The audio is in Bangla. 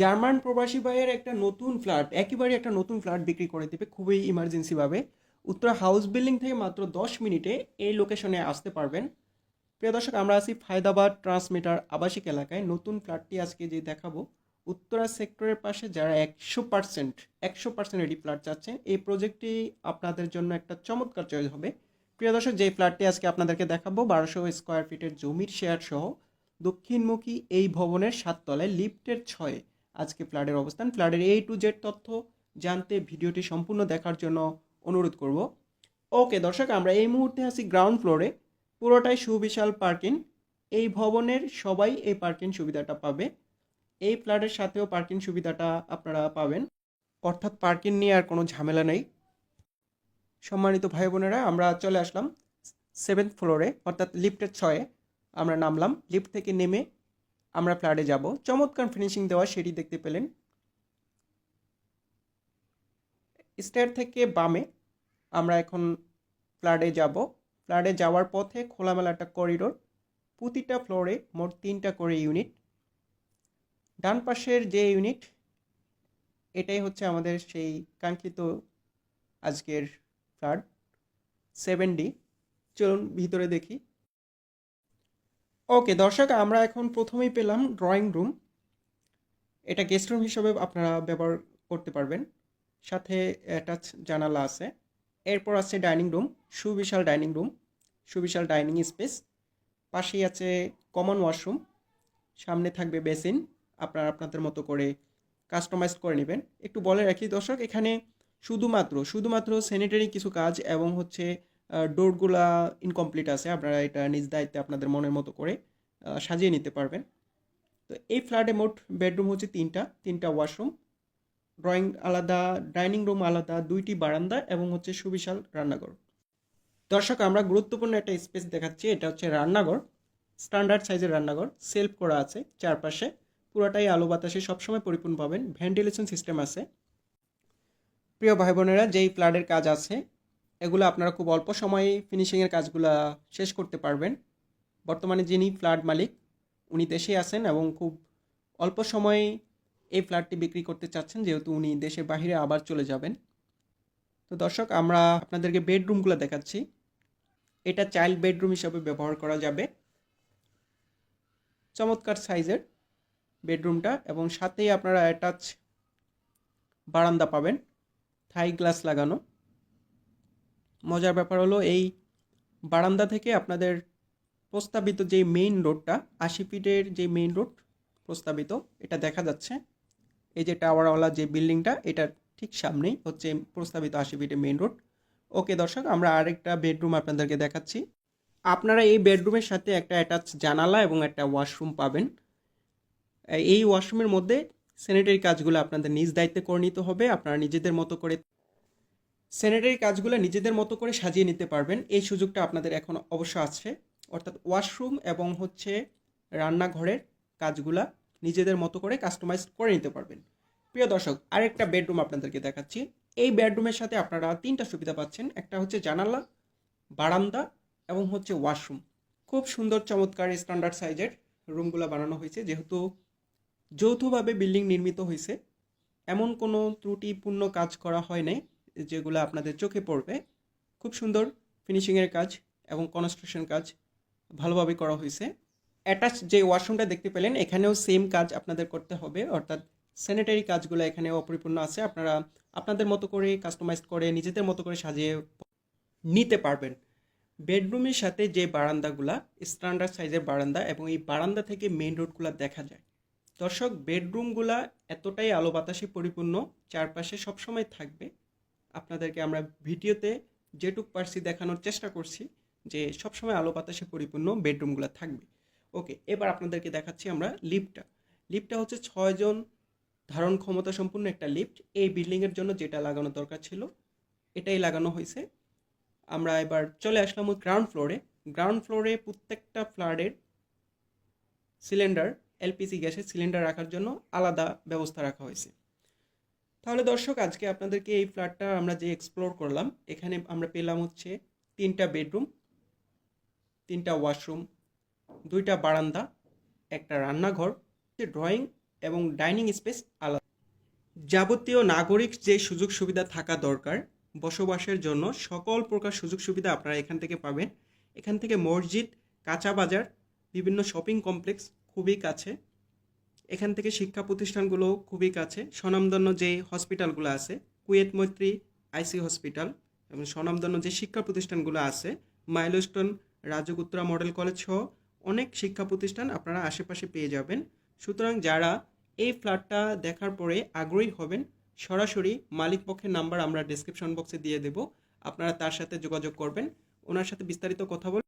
জার্মান প্রবাসী ভাইয়ের একটা নতুন ফ্ল্যাট, একেবারে একটা নতুন ফ্ল্যাট বিক্রি করে দেবে, খুবই ইমার্জেন্সিভাবে উত্তরা হাউস বিল্ডিং থেকে মাত্র দশ মিনিটে এই লোকেশনে আসতে পারবেন। প্রিয় দর্শক, আমরা আছি ফায়দাবাদ ট্রান্সমিটার আবাসিক এলাকায়। নতুন ফ্ল্যাটটি আজকে যে দেখাবো, উত্তরা সেক্টরের পাশে যারা একশো পার্সেন্ট একশো পার্সেন্ট রেডি ফ্ল্যাট চাচ্ছেন, এই প্রজেক্টটি আপনাদের জন্য একটা চমৎকার চয়েস হবে। প্রিয় দর্শক, যে ফ্ল্যাটটি আজকে আপনাদেরকে দেখাবো, বারোশো স্কোয়ার ফিটের জমির শেয়ার সহ, দক্ষিণমুখী এই ভবনের সাততলায় লিফটের ছয়ে আজকে ফ্ল্যাটের অবস্থান। ফ্ল্যাটের এই টু জেড তথ্য জানতে ভিডিওটি সম্পূর্ণ দেখার জন্য অনুরোধ করব। ওকে দর্শক, আমরা এই মুহূর্তে আছি গ্রাউন্ড ফ্লোরে পুরোটাই সুবিশাল পার্কিং এই ভবনের সবাই এই পার্কিং সুবিধাটা পাবে। এই ফ্ল্যাটের সাথেও পার্কিং সুবিধাটা আপনারা পাবেন। অর্থাৎ পার্কিং নিয়ে আর কোনো ঝামেলা নেই। সম্মানিত ভাই বোনেরা, আমরা চলে আসলাম সেভেন্থ ফ্লোরে অর্থাৎ লিফটের ছয়ে। আমরা নামলাম। লিফট থেকে নেমে আমরা ফ্ল্যাটে যাব। চমৎকার ফিনিশিং দেওয়া সেটি দেখতে পেলেন। স্টেয়ার থেকে বামে আমরা এখন ফ্ল্যাটে যাব। ফ্ল্যাটে যাওয়ার পথে খোলামেলা একটা করিডোর প্রতিটা ফ্লোরে মোট তিনটা করে ইউনিট ডান পাশের যে ইউনিট এটাই হচ্ছে আমাদের সেই কাঙ্ক্ষিত আজকের ফ্ল্যাট সেভেন ডি চলুন ভিতরে দেখি। ওকে দর্শক, আমরা এখন প্রথমেই পেলাম ড্রয়িং রুম এটা গেস্ট রুম হিসেবে আপনারা ব্যবহার করতে পারবেন। সাথে অ্যাটাচ জানালা আছে। এরপর আছে ডাইনিং রুম সুবিশাল ডাইনিং রুম সুবিশাল ডাইনিং স্পেস পাশেই আছে কমন ওয়াশরুম সামনে থাকবে বেসিন আপনারা আপনাদের মতো করে কাস্টমাইজ করে নেবেন। একটু বলে রাখি দর্শক, এখানে শুধুমাত্র শুধুমাত্র স্যানিটারি কিছু কাজ এবং হচ্ছে ডোরগুলা ইনকমপ্লিট আছে, আপনারা এটা নিজ দায়িত্বে আপনাদের মনের মতো করে সাজিয়ে নিতে পারবেন। তো এই ফ্ল্যাটে মোট বেডরুম হচ্ছে তিনটা তিনটা ওয়াশরুম। ড্রয়িং আলাদা, ডাইনিং রুম আলাদা, দুইটি বারান্দা এবং হচ্ছে সুবিশাল রান্নাঘর। দর্শক, আমরা গুরুত্বপূর্ণ একটা স্পেস দেখাচ্ছি, এটা হচ্ছে রান্নাঘর। স্ট্যান্ডার্ড সাইজের রান্নাঘর, সেলফ করা আছে চারপাশে। পুরোটাই আলো বাতাসে সবসময় পরিপূর্ণ পাবেন। ভেন্টিলেশন সিস্টেম আছে। প্রিয় ভাই বোনেরা যেই ফ্ল্যাটের কাজ আছে এগুলো আপনারা খুব অল্প সময়ে ফিনিশিংয়ের কাজগুলো শেষ করতে পারবেন। বর্তমানে যিনি ফ্ল্যাট মালিক, উনি দেশে আছেন এবং খুব অল্প সময়ে এই ফ্ল্যাটটি বিক্রি করতে চাচ্ছেন, যেহেতু উনি দেশের বাইরে আবার চলে যাবেন। তো দর্শক, আমরা আপনাদেরকে বেডরুমগুলো দেখাচ্ছি। এটা চাইল্ড বেডরুম হিসাবে ব্যবহার করা যাবে। চমৎকার সাইজের বেডরুমটা এবং সাথেই আপনারা অ্যাটাচ বারান্দা পাবেন, থাই গ্লাস লাগানো। মজার ব্যাপার হলো এই বারান্দা থেকে আপনাদের প্রস্তাবিত যে মেইন রোডটা আশি ফিটের যে মেইন রোড প্রস্তাবিত, এটা দেখা যাচ্ছে। এই যে টাওয়ারওয়ালা যে বিল্ডিংটা এটার ঠিক সামনেই হচ্ছে প্রস্তাবিত আশি ফিটের মেইন রোড ওকে দর্শক, আমরা আরেকটা বেডরুম আপনাদেরকে দেখাচ্ছি। আপনারা এই বেডরুমের সাথে একটা অ্যাটাচ জানালা এবং একটা ওয়াশরুম পাবেন। এই ওয়াশরুমের মধ্যে স্যানিটারি কাজগুলো আপনাদের নিজ দায়িত্বে করে নিতে হবে। আপনারা নিজেদের মতো করে স্যানিটারি কাজগুলো নিজেদের মতো করে সাজিয়ে নিতে পারবেন। এই সুযোগটা আপনাদের এখন অবশ্য আছে অর্থাৎ ওয়াশরুম এবং হচ্ছে রান্নাঘরের কাজগুলা নিজেদের মতো করে কাস্টমাইজ করে নিতে পারবেন। প্রিয় দর্শক, আরেকটা বেডরুম আপনাদেরকে দেখাচ্ছি। এই বেডরুমের সাথে আপনারা তিনটা সুবিধা পাচ্ছেন। একটা হচ্ছে জানালা, বারান্দা এবং হচ্ছে ওয়াশরুম খুব সুন্দর, চমৎকার স্ট্যান্ডার্ড সাইজের রুমগুলো বানানো হয়েছে। যেহেতু যৌথভাবে বিল্ডিং নির্মিত হয়েছে, এমন কোনো ত্রুটিপূর্ণ কাজ করা হয় নাই। যেগুলো আপনাদের চোখে পড়বে, খুব সুন্দর ফিনিশিংয়ের কাজ এবং কনস্ট্রাকশন কাজ ভালোভাবে করা হয়েছে। অ্যাটাচ যে ওয়াশরুমটা দেখতে পেলেন, এখানেও সেম কাজ আপনাদের করতে হবে, অর্থাৎ স্যানিটারি কাজগুলো এখানে অপরিপূর্ণ আছে। আপনারা আপনাদের মতো করে কাস্টমাইজ করে, নিজেদের মতো করে সাজিয়ে নিতে পারবেন। বেডরুমের সাথে যে বারান্দাগুলা স্ট্যান্ডার্ড সাইজের বারান্দা এবং এই বারান্দা থেকে মেইন রোডগুলো দেখা যায়। দর্শক বেডরুমগুলা এতটাই আলো বাতাসে পরিপূর্ণ, চারপাশে সবসময় থাকবে। আপনাদেরকে আমরা ভিডিওতে যেটুক পারছি দেখানোর চেষ্টা করছি যে সবসময় আলো বাতাসে পরিপূর্ণ বেডরুমগুলো থাকবে। ওকে, এবার আপনাদেরকে দেখাচ্ছি আমরা লিফটটা। লিফটটা হচ্ছে ছয়জন ধারণ ক্ষমতা সম্পূর্ণ একটা লিফট। এই বিল্ডিংয়ের জন্য যেটা লাগানো দরকার ছিল, এটাই লাগানো হয়েছে। আমরা এবার চলে আসলাম গ্রাউন্ড ফ্লোরে গ্রাউন্ড ফ্লোরে প্রত্যেকটা ফ্ল্যাটের সিলিন্ডার, এলপিজি গ্যাসের সিলিন্ডার রাখার জন্য আলাদা ব্যবস্থা রাখা হয়েছে। তাহলে দর্শক, আজকে আপনাদেরকে এই ফ্ল্যাটটা আমরা যে এক্সপ্লোর করলাম, এখানে আমরা পেলাম হচ্ছে তিনটা বেডরুম, তিনটা ওয়াশরুম, দুইটা বারান্দা, একটা রান্নাঘর যে ড্রয়িং এবং ডাইনিং স্পেস আলাদা। যাবতীয় নাগরিক যে সুযোগ সুবিধা থাকা দরকার, বসবাসের জন্য সকল প্রকার সুযোগ সুবিধা আপনারা এখান থেকে পাবেন। এখান থেকে মসজিদ, কাঁচা বাজার, বিভিন্ন শপিং কমপ্লেক্স খুবই কাছে। এখান থেকে শিক্ষা প্রতিষ্ঠানগুলো খুবই কাছে। স্বনামধন্য যে হসপিটালগুলো আছে, কুয়েত মৈত্রী আইসি হসপিটাল এবং স্বনামধন্য যে শিক্ষা প্রতিষ্ঠানগুলো আছে, মাইলস্টোন রাজগুত্রা মডেল কলেজ সহ অনেক শিক্ষা প্রতিষ্ঠান আপনারা আশেপাশে পেয়ে যাবেন। সুতরাং যারা এই ফ্ল্যাটটা দেখার পরে আগ্রহী হবেন, সরাসরি মালিক পক্ষের নাম্বার আমরা ডেসক্রিপশন বক্সে দিয়ে দেব। আপনারা তার সাথে যোগাযোগ করবেন, ওনার সাথে বিস্তারিত কথা বল